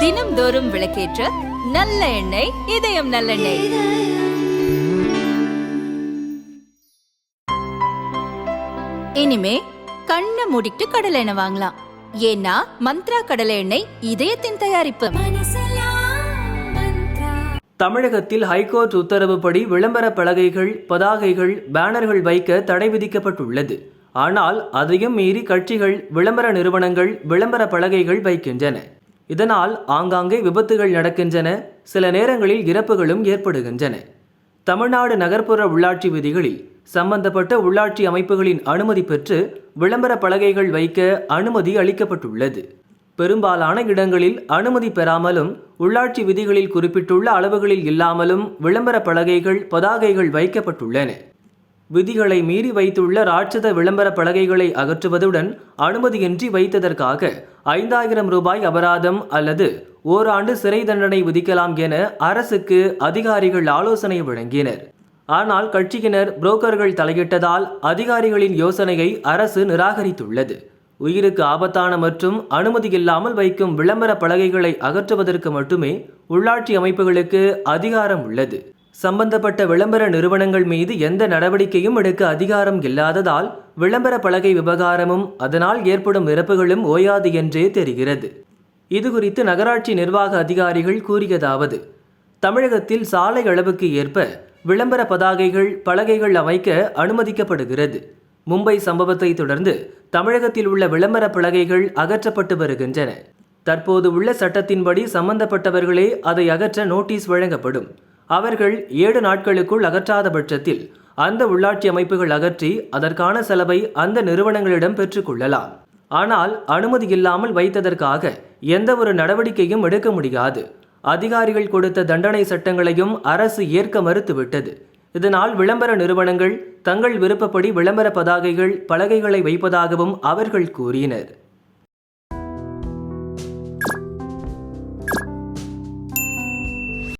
தினம்தோறும் விளக்கேற்ற நல்ல எண்ணெய் இதயம் நல்லெண்ணெய். இனிமே கண்ணை மூடிட்டு கடலை எண்ணெய் வாங்கலாம். ஏன்னா மந்த்ரா கடலை எண்ணெய் இதயத்தின் தயாரிப்பு. தமிழகத்தில் ஹைகோர்ட் உத்தரவுப்படி விளம்பர பலகைகள் பதாகைகள் பேனர்கள் வைக்க தடை விதிக்கப்பட்டுள்ளது. ஆனால் அதையும் மீறி கட்சிகள் விளம்பர நிறுவனங்கள் விளம்பர பலகைகள் வைக்கின்றன. இதனால் ஆங்காங்கே விபத்துகள் நடக்கின்றன சில நேரங்களில் இறப்புகளும் ஏற்படுகின்றன. தமிழ்நாடு நகர்ப்புற உள்ளாட்சி விதிகளில் சம்பந்தப்பட்ட உள்ளாட்சி அமைப்புகளின் அனுமதி பெற்று விளம்பர பலகைகள் வைக்க அனுமதி அளிக்கப்பட்டுள்ளது. பெரும்பாலான இடங்களில் அனுமதி பெறாமலும் உள்ளாட்சி விதிகளில் குறிப்பிட்டுள்ள அளவுகளில் இல்லாமலும் விளம்பர பலகைகள் பதாகைகள் வைக்கப்பட்டுள்ளன. விதிகளை மீறி வைத்துள்ள ராட்சத விளம்பர பலகைகளை அகற்றுவதுடன் அனுமதியின்றி வைத்ததற்காக ஐந்தாயிரம் ரூபாய் அபராதம் அல்லது ஓராண்டு சிறை தண்டனை விதிக்கலாம் என அரசுக்கு அதிகாரிகள் ஆலோசனை வழங்கினர். ஆனால் கட்சியினர் புரோக்கர்கள் தலையிட்டதால் அதிகாரிகளின் யோசனையை அரசு நிராகரித்துள்ளது. உயிருக்கு ஆபத்தான மற்றும் அனுமதி இல்லாமல் வைக்கும் விளம்பர பலகைகளை அகற்றுவதற்கு மட்டுமே உள்ளாட்சி அமைப்புகளுக்கு அதிகாரம் உள்ளது. சம்பந்தப்பட்ட விளம்பர நிறுவனங்கள் மீது எந்த நடவடிக்கையும் எடுக்க அதிகாரம் இல்லாததால் விளம்பர பலகை விவகாரமும் அதனால் ஏற்படும் இறப்புகளும் ஓயாது என்றே தெரிகிறது. இதுகுறித்து நகராட்சி நிர்வாக அதிகாரிகள் கூறியதாவது தமிழகத்தில் சாலை அளவுக்கு ஏற்ப விளம்பர பதாகைகள் பலகைகள் அமைக்க அனுமதிக்கப்படுகிறது. மும்பை சம்பவத்தை தொடர்ந்து தமிழகத்தில் உள்ள விளம்பர பலகைகள் அகற்றப்பட்டு வருகின்றன. தற்போது உள்ள சட்டத்தின்படி சம்பந்தப்பட்டவர்களே அதை அகற்ற நோட்டீஸ் வழங்கப்படும். அவர்கள் ஏழு நாட்களுக்குள் அகற்றாத பட்சத்தில் அந்த உள்ளாட்சி அமைப்புகள் அகற்றி அதற்கான செலவை அந்த நிறுவனங்களிடம் பெற்றுக்கொள்ளலாம். ஆனால் அனுமதி இல்லாமல் வைத்ததற்காக எந்த ஒரு நடவடிக்கையும் எடுக்க முடியாது. அதிகாரிகள் கொடுத்த தண்டனை சட்டங்களையும் அரசு ஏற்க மறுத்துவிட்டது. இதனால் விளம்பர நிறுவனங்கள் தங்கள் விருப்பப்படி விளம்பர பதாகைகள் பலகைகளை வைப்பதாகவும் அவர்கள் கூறினர்.